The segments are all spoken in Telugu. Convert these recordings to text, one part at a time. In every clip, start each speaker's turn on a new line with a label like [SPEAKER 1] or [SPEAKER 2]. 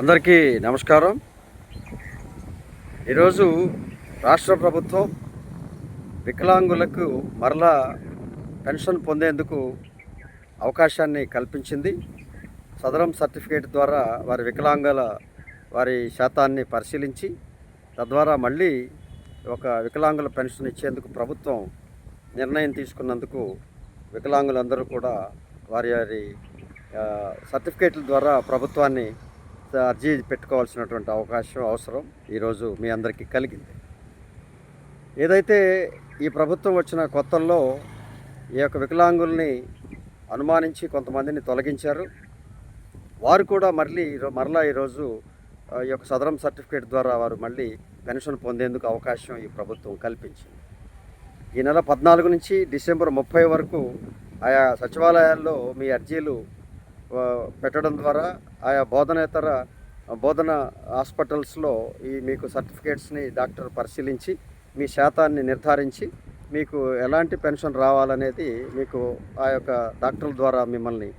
[SPEAKER 1] అందరికీ నమస్కారం. ఈరోజు రాష్ట్ర ప్రభుత్వం వికలాంగులకు మరలా పెన్షన్ పొందేందుకు అవకాశాన్ని కల్పించింది. సదరం సర్టిఫికేట్ ద్వారా వారి వికలాంగుల వారి శాతాన్ని పరిశీలించి తద్వారా మళ్ళీ ఒక వికలాంగుల పెన్షన్ ఇచ్చేందుకు ప్రభుత్వం నిర్ణయం తీసుకున్నందుకు వికలాంగులందరూ కూడా వారి వారి సర్టిఫికేట్ల ద్వారా ప్రభుత్వాన్ని అర్జీ పెట్టుకోవాల్సినటువంటి అవకాశం అవసరం ఈరోజు మీ అందరికీ కలిగింది. ఏదైతే ఈ ప్రభుత్వం వచ్చిన కొత్తల్లో ఈ యొక్క వికలాంగుల్ని అనుమానించి కొంతమందిని తొలగించారు వారు కూడా మళ్ళీ మరలా ఈరోజు ఈ యొక్క సదరం సర్టిఫికేట్ ద్వారా వారు మళ్ళీ పెన్షన్ పొందేందుకు అవకాశం ఈ ప్రభుత్వం కల్పించింది. ఈ నెల పద్నాలుగు నుంచి డిసెంబర్ ముప్పై వరకు ఆయా సచివాలయాల్లో మీ అర్జీలు పెట్టడం ద్వారా ఆయా బోధనేతర బోధన హాస్పిటల్స్లో ఈ మీకు సర్టిఫికేట్స్ని డాక్టర్ పరిశీలించి మీ శాతాన్ని నిర్ధారించి మీకు ఎలాంటి పెన్షన్ రావాలనేది మీకు ఆ యొక్క డాక్టర్ల ద్వారా మిమ్మల్ని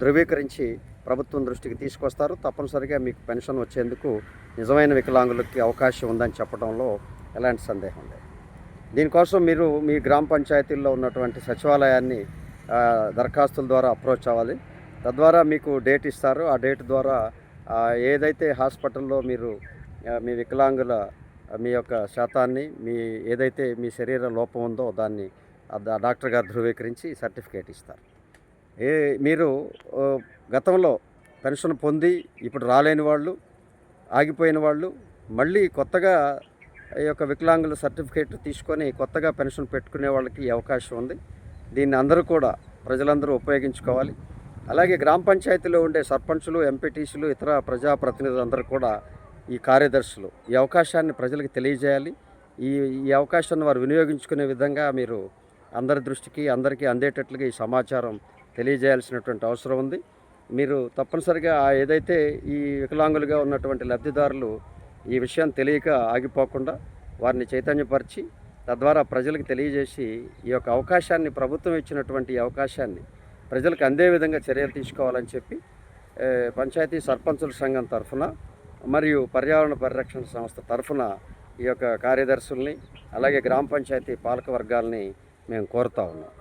[SPEAKER 1] ధృవీకరించి ప్రభుత్వం దృష్టికి తీసుకొస్తారు. తప్పనిసరిగా మీకు పెన్షన్ వచ్చేందుకు నిజమైన వికలాంగులకి అవకాశం ఉందని చెప్పడంలో ఎలాంటి సందేహం లేదు. దీనికోసం మీరు మీ గ్రామ పంచాయతీల్లో ఉన్నటువంటి సచివాలయాన్ని దరఖాస్తుల ద్వారా అప్రోచ్ అవ్వాలి. తద్వారా మీకు డేట్ ఇస్తారు. ఆ డేట్ ద్వారా ఏదైతే హాస్పిటల్లో మీరు మీ వికలాంగుల మీ యొక్క శాతాన్ని మీ ఏదైతే మీ శరీర లోపం ఉందో దాన్ని డాక్టర్ గారు ధృవీకరించి సర్టిఫికేట్ ఇస్తారు. ఏ మీరు గతంలో పెన్షన్ పొంది ఇప్పుడు రాలేని వాళ్ళు ఆగిపోయిన వాళ్ళు మళ్ళీ కొత్తగా ఈ యొక్క వికలాంగుల సర్టిఫికేట్ తీసుకొని కొత్తగా పెన్షన్ పెట్టుకునే వాళ్ళకి అవకాశం ఉంది. దీన్ని అందరూ కూడా ప్రజలందరూ ఉపయోగించుకోవాలి. అలాగే గ్రామ పంచాయతీలో ఉండే సర్పంచులు ఎంపీటీసీలు ఇతర ప్రజాప్రతినిధులందరూ కూడా ఈ కార్యదర్శులు. ఈ అవకాశాన్ని ప్రజలకు తెలియజేయాలి. ఈ ఈ అవకాశాన్ని వారు వినియోగించుకునే విధంగా మీరు అందరి దృష్టికి అందరికీ అందేటట్లుగా ఈ సమాచారం తెలియజేయాల్సినటువంటి అవసరం ఉంది. మీరు తప్పనిసరిగా ఏదైతే ఈ వికలాంగులుగా ఉన్నటువంటి లబ్ధిదారులు ఈ విషయం తెలియక ఆగిపోకుండా వారిని చైతన్యపరిచి తద్వారా ప్రజలకు తెలియజేసి ఈ యొక్క అవకాశాన్ని ప్రభుత్వం ఇచ్చినటువంటి ఈ అవకాశాన్ని ప్రజలకు అందే విధంగా చర్యలు తీసుకోవాలని చెప్పి పంచాయతీ సర్పంచుల సంఘం తరఫున మరియు పర్యావరణ పరిరక్షణ సంస్థ తరఫున ఈ యొక్క కార్యదర్శుల్ని అలాగే గ్రామ పంచాయతీ పాలక వర్గాల్ని మేము కోరుతా ఉన్నాం.